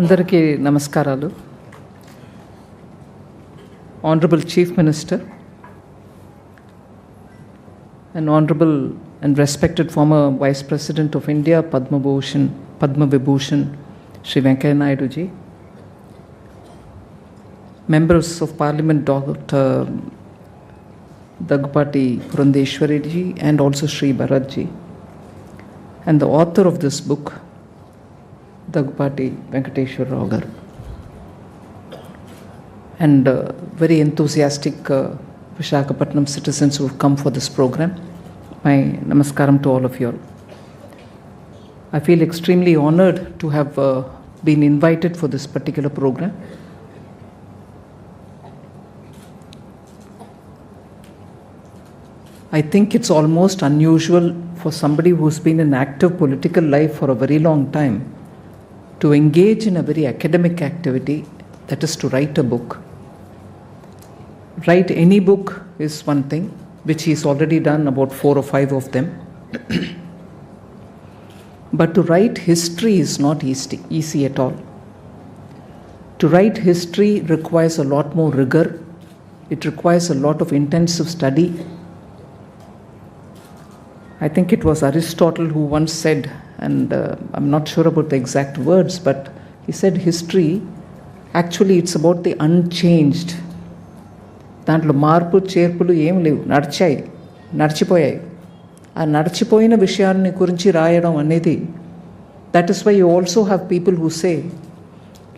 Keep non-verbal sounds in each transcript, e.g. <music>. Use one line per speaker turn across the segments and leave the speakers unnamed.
అందరికీ నమస్కారాలు honourable chief minister and honourable and respected former vice president of India Padma Bhushan Padma Vibhushan Shri Venkaiah Naiduji members of parliament dr dagpati purandeshwariji and also sri bharatji and the author of this book Dagpati Venkateshwar Rao garu. And uh, very enthusiastic uh, Vishakhapatnam citizens who have come for this program. My namaskaram to all of you. I feel extremely honored to have uh, been invited for this particular program. I think it's almost unusual for somebody who's been in active political life for a very long time to engage in a very academic activity, that is to write a book. Write any book is one thing, which he's already done about four or five of them. <clears throat> but to write history is not easy, easy at all. To write history requires a lot more rigor, it requires a lot of intensive study, I think it was Aristotle who once said, and uh, I'm not sure about the exact words, but he said history actually it's about the unchanged. దాంట్లో మార్పు చేర్పులు ఏం లేవు. నడిచాయి నడిచిపోయాయి. ఆ నడిచిపోయిన విషయాన్ని గురించి రాయడం అనేది that is why you also have people who say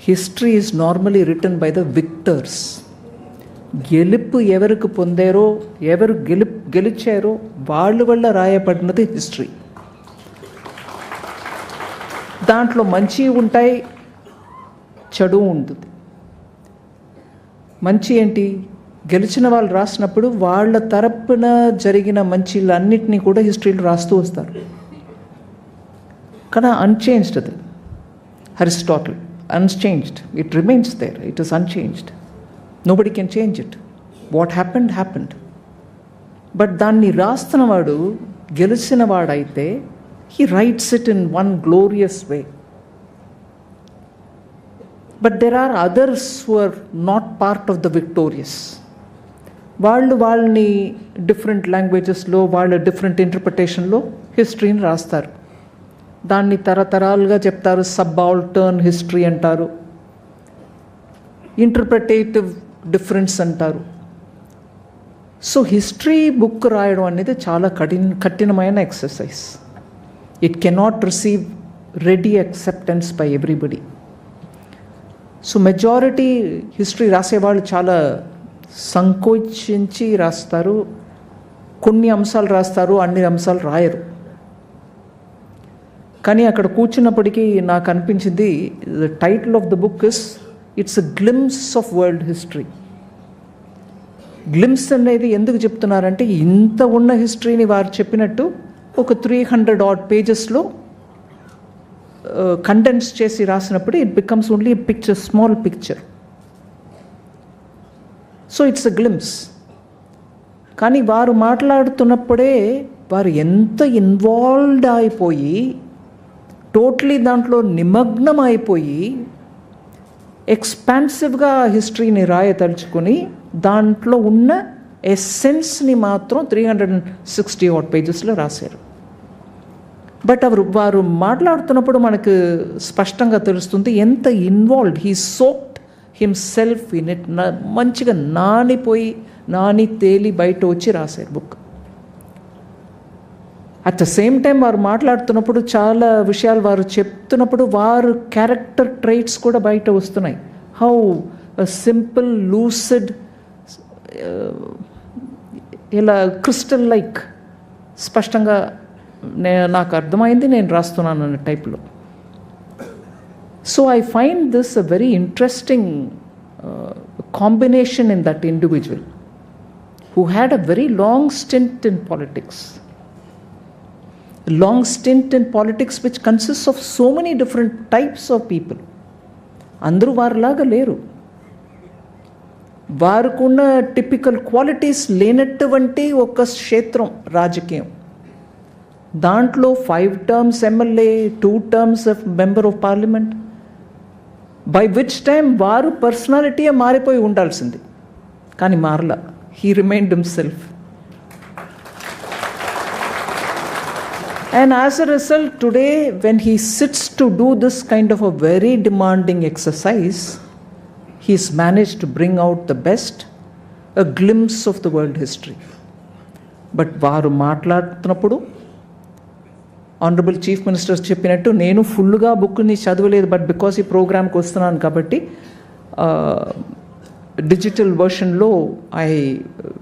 history is normally written by the victors గెలుపు ఎవరికి పొందారో ఎవరు గెలు గెలిచారో వాళ్ళ వల్ల రాయబడినది హిస్టరీ దాంట్లో మంచి ఉంటాయి చెడు ఉంటుంది. మంచి ఏంటి? గెలిచిన వాళ్ళు రాసినప్పుడు వాళ్ళ తరపున జరిగిన మంచిలన్నింటినీ కూడా హిస్టరీలో రాస్తూ వస్తారు. కానీ అన్చేంజ్డ్ అది. Aristotle unchanged it remains there it is unchanged nobody can change it what happened happened but దాన్ని రాస్తున్నవాడు గెలిచిన వాడైతే he writes it in one glorious way but there are others who are not part of the victorious వాళ్ళు వాళ్ళని different లాంగ్వేజెస్లో వాళ్ళ different ఇంటర్ప్రిటేషన్లో హిస్టరీని రాస్తారు. దాన్ని తరతరాలుగా చెప్తారు సబ్ ఆల్టర్న్ హిస్టరీ అంటారు. ఇంటర్ప్రిటేటివ్ డిఫరెన్స్ అంటారు. సో హిస్టరీ బుక్ రాయడం అనేది చాలా కఠిన కఠినమైన exercise it cannot receive ready acceptance by everybody so majority history రాసేవాళ్ళు చాలా సంకోచించి రాస్తారు కొన్ని అంశాలు రాస్తారు అన్ని అంశాలు రాయరు. కానీ అక్కడ కూర్చున్నప్పటికీ నాకు అనిపించింది the title of the book is it's a glimpse of world history glimpse అనేది ఎందుకు చెప్తున్నారంటే ఇంత ఉన్న హిస్టరీని వారు చెప్పినట్టు ఒక త్రీ హండ్రెడ్ ఆడ్ పేజెస్లో కండెన్స్ చేసి రాసినప్పుడు it becomes only picture small picture so it's a glimpse కానీ వారు మాట్లాడుతున్నప్పుడే వారు ఎంత ఇన్వాల్వ్డ్ అయిపోయి టోటలీ దాంట్లో నిమగ్నం అయిపోయి ఎక్స్పాన్సివ్గా హిస్టరీని రాయతలుచుకొని దాంట్లో ఉన్న ఎస్సెన్స్ని మాత్రం three hundred and sixty odd పేజెస్లో రాశారు బట్ అవరు వారు మాట్లాడుతున్నప్పుడు మనకు స్పష్టంగా తెలుస్తుంది ఎంత involved he soaked himself in it మంచిగా నానిపోయి నాని తేలి బయట వచ్చి రాశారు book at the same time వారు మాట్లాడుతున్నప్పుడు చాలా విషయాలు వారు చెప్తున్నప్పుడు వారు క్యారెక్టర్ ట్రైట్స్ కూడా బయట వస్తున్నాయి హౌ సింపుల్ లూసిడ్ ఇలా క్రిస్టల్ లైక్ స్పష్టంగా నే నాకు అర్థమైంది నేను రాస్తున్నాను అన్న టైప్లో. So I find this a very interesting combination in that individual who had a very long stint in politics. long stint in politics which consists of so many different types of people అందరూ వారిలాగా లేరు. వారికున్న typical qualities లేనటువంటి ఒక క్షేత్రం రాజకీయం. దాంట్లో five terms MLA two terms member of parliament by which time వారు పర్సనాలిటీయే మారిపోయి ఉండాల్సింది. కానీ మారలా. He remained himself and as a result today when he sits to do this kind of a very demanding exercise he's managed to bring out the best, a glimpse of the world history. But వారు మాట్లాడుతున్నప్పుడు honourable chief ministers చెప్పినట్టు నేను ఫుల్గా బుక్ని చదవలేదు but because ఈ ప్రోగ్రామ్కి వస్తున్నాను కాబట్టి digital వర్షన్లో I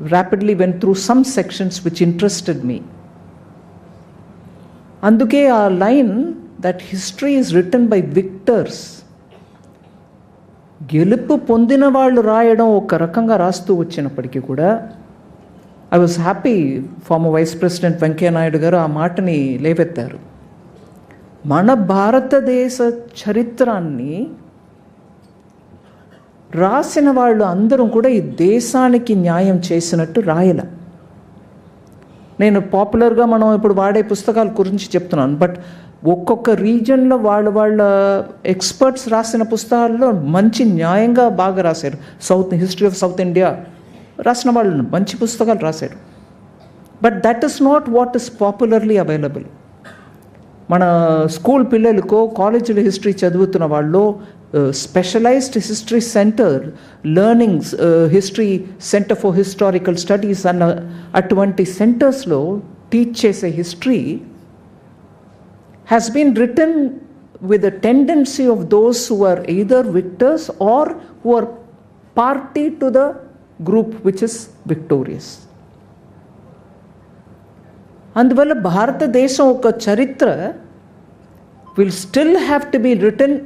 rapidly went through some sections which interested me అందుకే ఆ line that history is written by victors గెలుపు పొందిన వాళ్ళు రాయడం ఒక రకంగా రాస్తూ వచ్చినప్పటికీ కూడా I was happy former vice president Venkaiah Naidu గారు ఆ మాటని లేవెత్తారు. మన భారతదేశ చరిత్రాన్ని రాసిన వాళ్ళు అందరం కూడా ఈ దేశానికి న్యాయం చేసినట్టు రాయల. నేను పాపులర్గా మనం ఇప్పుడు వాడే పుస్తకాల గురించి చెప్తున్నాను. బట్ ఒక్కొక్క రీజన్లో వాళ్ళ వాళ్ళ ఎక్స్పర్ట్స్ రాసిన పుస్తకాల్లో మంచి న్యాయంగా బాగా రాశారు. South history of south India రాసిన వాళ్ళు మంచి పుస్తకాలు రాశారు. But that is not what is popularly available మన స్కూల్ పిల్లలకో కాలేజీలో హిస్టరీ చదువుతున్న వాళ్ళు specialized history centre learnings history centre for historical studies అన్న అటువంటి సెంటర్స్లో టీచ్ చేసే history has been return with the tendency of those who are either victors or who are party to the group which is victorious అందువల్ల భారతదేశం ఒక చరిత్ర will still have to be return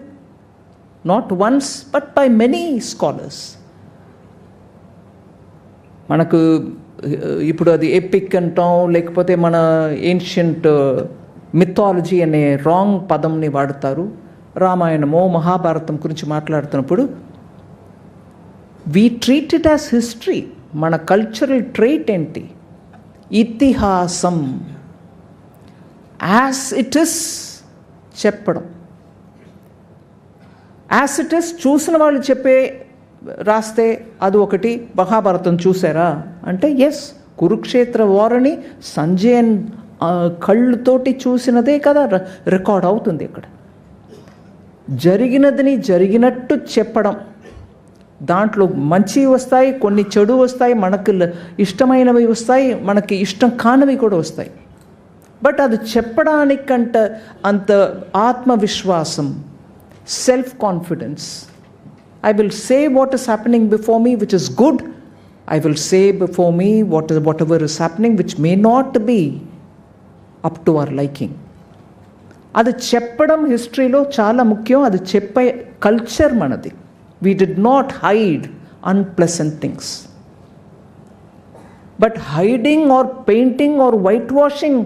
not once but by many scholars మనకు ఇప్పుడు అది epic అంటాం లేకపోతే మన ఏన్షియంట్ మిథాలజీ uh, అనే రాంగ్ పదంని వాడతారు. రామాయణమో మహాభారతం గురించి మాట్లాడుతున్నప్పుడు we treat it as history మన కల్చరల్ ట్రేట్ ఏంటి? ఇతిహాసం. యాజ్ ఇట్ ఇస్ చెప్పడం. యాసిటస్ ఇట్ చూసిన వాళ్ళు చెప్పే రాస్తే అది ఒకటి. మహాభారతం చూసారా? అంటే ఎస్ కురుక్షేత్ర వారని సంజయన్ కళ్ళుతోటి చూసినదే కదా రికార్డ్ అవుతుంది ఇక్కడ. జరిగినదని జరిగినట్టు చెప్పడం. దాంట్లో మంచి వస్తాయి కొన్ని చెడు వస్తాయి మనకు ఇష్టమైనవి వస్తాయి మనకి ఇష్టం కానివి కూడా వస్తాయి. బట్ అది చెప్పడానికంట అంత ఆత్మవిశ్వాసం self confidence I will say what is happening before me which is good I will say before me what whatever is happening which may not be up to our liking అది చెప్పడం హిస్టరీలో చాలా ముఖ్యం అది చెప్పే కల్చర్ మనది we did not hide unpleasant things but hiding or painting or whitewashing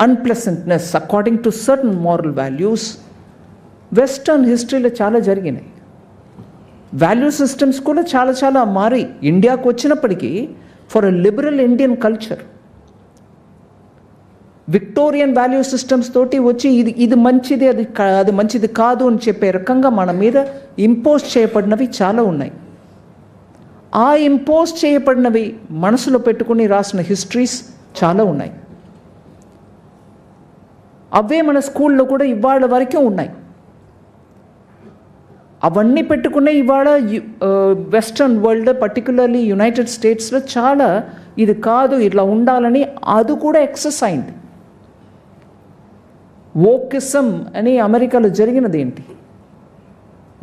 unpleasantness according to certain moral values western హిస్టరీలో చాలా జరిగినాయి. వాల్యూ సిస్టమ్స్ కూడా చాలా చాలా మారి ఇండియాకు వచ్చినప్పటికీ for a liberal Indian culture Victorian value systems తోటి వచ్చి ఇది ఇది మంచిది అది అది మంచిది కాదు అని చెప్పే రకంగా మన మీద ఇంపోజ్ చేయబడినవి చాలా ఉన్నాయి. ఆ ఇంపోజ్ చేయబడినవి మనసులో పెట్టుకుని రాసిన హిస్టరీస్ చాలా ఉన్నాయి. అవే మన స్కూల్లో కూడా ఇవాళ వరకే ఉన్నాయి. అవన్నీ పెట్టుకునే ఇవాళ వెస్ట్రన్ వరల్డ్ పర్టికులర్లీ యునైటెడ్ స్టేట్స్లో చాలా ఇది కాదు ఇట్లా ఉండాలని అది కూడా ఎక్సెస్ అయింది. ఓకిసం అని అమెరికాలో జరిగినది ఏంటి?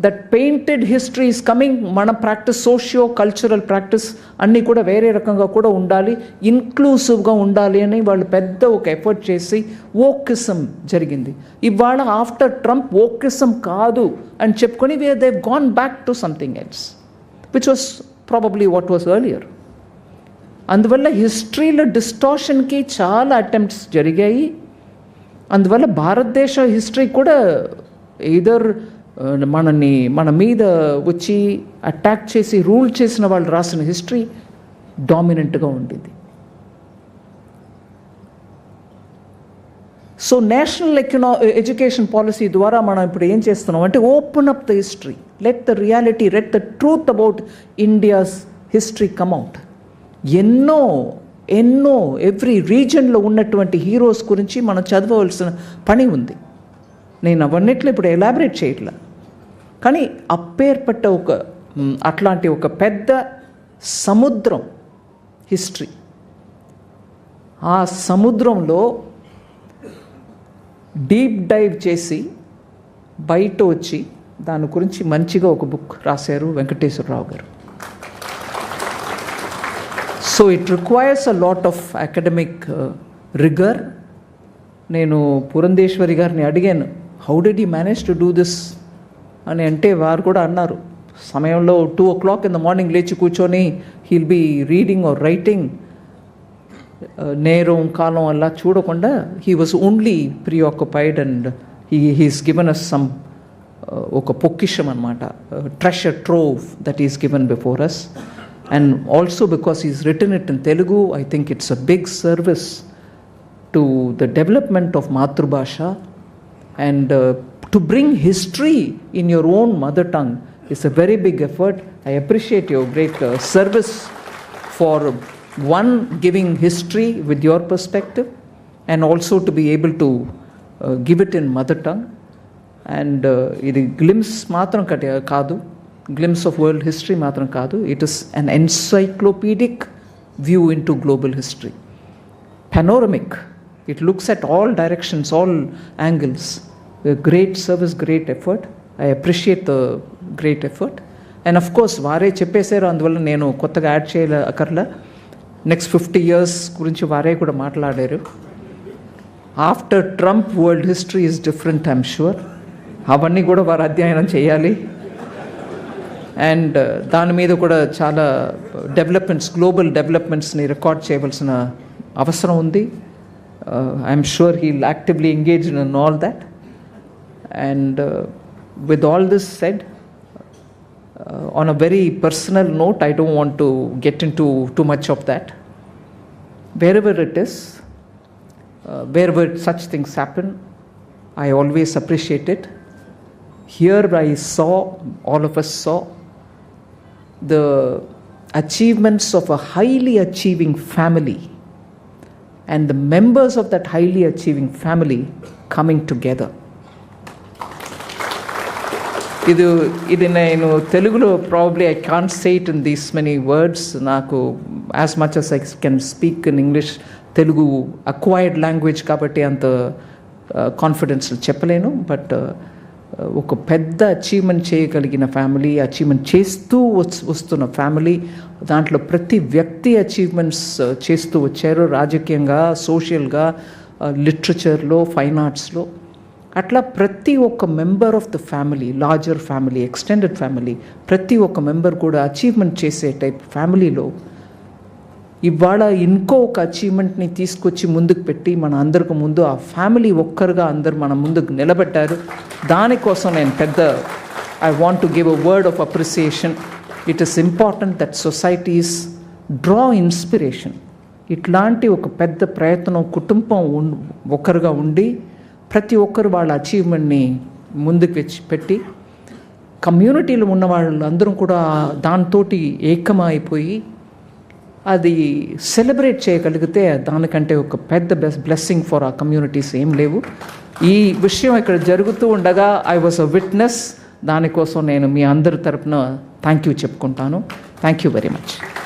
That painted history is coming మన ప్రాక్టీస్ సోషియో కల్చరల్ ప్రాక్టీస్ అన్నీ కూడా వేరే రకంగా కూడా ఉండాలి ఇన్క్లూసివ్గా ఉండాలి అని వాళ్ళు పెద్ద ఒక ఎఫర్ట్ చేసి ఓకిసం జరిగింది. ఇవాళ ఆఫ్టర్ ట్రంప్ ఓకిసం కాదు అని చెప్పుకొని we have gone back to something else which was probably what was earlier అందువల్ల హిస్టరీలో డిస్టార్షన్కి చాలా అటెంప్ట్స్ జరిగాయి. అందువల్ల భారతదేశ హిస్టరీ కూడా ఇదర్ Uh, మనని మన మీద వచ్చి అటాక్ చేసి రూల్ చేసిన వాళ్ళు రాసిన హిస్టరీ డామినెంట్గా ఉండేది. సో నేషనల్ ఎక్యునో ఎడ్యుకేషన్ పాలసీ ద్వారా మనం ఇప్పుడు ఏం చేస్తున్నాం అంటే open up the history let the reality let the truth about India's history come out ఎన్నో ఎన్నో ఎవ్రీ రీజన్లో ఉన్నటువంటి హీరోస్ గురించి మనం చదవవలసిన పని ఉంది. నేను అవన్నిట్లో ఇప్పుడు ఎలాబరేట్ చేయట్లా. కానీ అప్పేర్పట్ట ఒక అట్లాంటి ఒక పెద్ద సముద్రం హిస్టరీ ఆ సముద్రంలో డీప్ డైవ్ చేసి బయట వచ్చి దాని గురించి మంచిగా ఒక బుక్ రాశారు వెంకటేశ్వరరావు గారు. So it requires a lot of academic rigour నేను పురంధేశ్వరి గారిని అడిగాను. How did he manage to do this అని అంటే వారు కూడా అన్నారు సమయంలో two o'clock in the morning లేచి కూర్చొని he'll be reading or writing నేరం కాలం అలా చూడకుండా he was only preoccupied and he he's given us some ఒక పొక్కిషం అనమాట treasure trove that is given before us and also because is return it in Telugu I think it's a big service to the development of మాతృభాష And to bring history in your own mother tongue is a very big effort I appreciate your great service for one giving history with your perspective and also to be able to uh, give it in mother tongue and ఇది glimpse మాత్రం కట కాదు glimpse of world history మాత్రం కాదు it is an encyclopedic view in to global history panoramic. It looks at all directions, all angles. A great service, great effort. I appreciate the great effort. And of course వారే చెప్పేశారు అందువల్ల నేను కొత్తగా add చేయలే అక్కర్లా next fifty years గురించి వారే కూడా మాట్లాడారు after Trump world history is different I'm sure అవన్నీ కూడా వారు అధ్యయనం చేయాలి అండ్ uh, దాని మీద కూడా చాలా డెవలప్మెంట్స్ గ్లోబల్ డెవలప్మెంట్స్ని రికార్డ్ చేయవలసిన అవసరం ఉంది uh, I'm sure he'll actively engage in all that. And uh, with all this said, uh, on a very personal note, I don't want to get into too much of that. Wherever it is, uh, wherever such things happen, I always appreciate it. Here I saw, all of us saw, the achievements of a highly achieving family and the members of that highly achieving family coming together. ఇది ఇది నేను తెలుగులో probably I can't say it in these many words నాకు as much as I can speak in English Telugu acquired language కాబట్టి అంత confidence చెప్పలేను but ఒక పెద్ద అచీవ్మెంట్ చేయగలిగిన ఫ్యామిలీ అచీవ్మెంట్ చేస్తూ వస్తున్న ఫ్యామిలీ దాంట్లో ప్రతి వ్యక్తి అచీవ్మెంట్స్ చేస్తూ వచ్చారు. రాజకీయంగా సోషల్గా లిటరేచర్లో ఫైన్ ఆర్ట్స్లో అట్లా ప్రతి ఒక్క member of the family larger family extended family ప్రతి ఒక్క మెంబర్ కూడా అచీవ్మెంట్ చేసే టైప్ ఫ్యామిలీలో ఇవాళ ఇంకో ఒక అచీవ్మెంట్ని తీసుకొచ్చి ముందుకు పెట్టి మన అందరికి ముందు ఆ ఫ్యామిలీ ఒక్కరుగా అందరు మన ముందుకు నిలబెట్టారు దానికోసం నేను పెద్ద I want to give a word of appreciation it is important that societies draw inspiration ఇట్లాంటి ఒక పెద్ద ప్రయత్నం కుటుంబం ఒకరుగా ఉండి ప్రతి ఒక్కరు వాళ్ళ అచీవ్మెంట్ని ముందుకు వచ్చి పెట్టి కమ్యూనిటీలో ఉన్న వాళ్ళందరం కూడా దాంతో ఏకమైపోయి అది సెలబ్రేట్ చేయగలిగితే దానికంటే ఒక పెద్ద బెస్ బ్లెస్సింగ్ ఫర్ ఆ కమ్యూనిటీస్ ఏం లేవు. ఈ విషయం ఇక్కడ జరుగుతూ ఉండగా ఐ వాజ్ అ విట్నెస్ దానికోసం నేను మీ అందరి తరపున థ్యాంక్ యూ చెప్పుకుంటాను. Thank you very much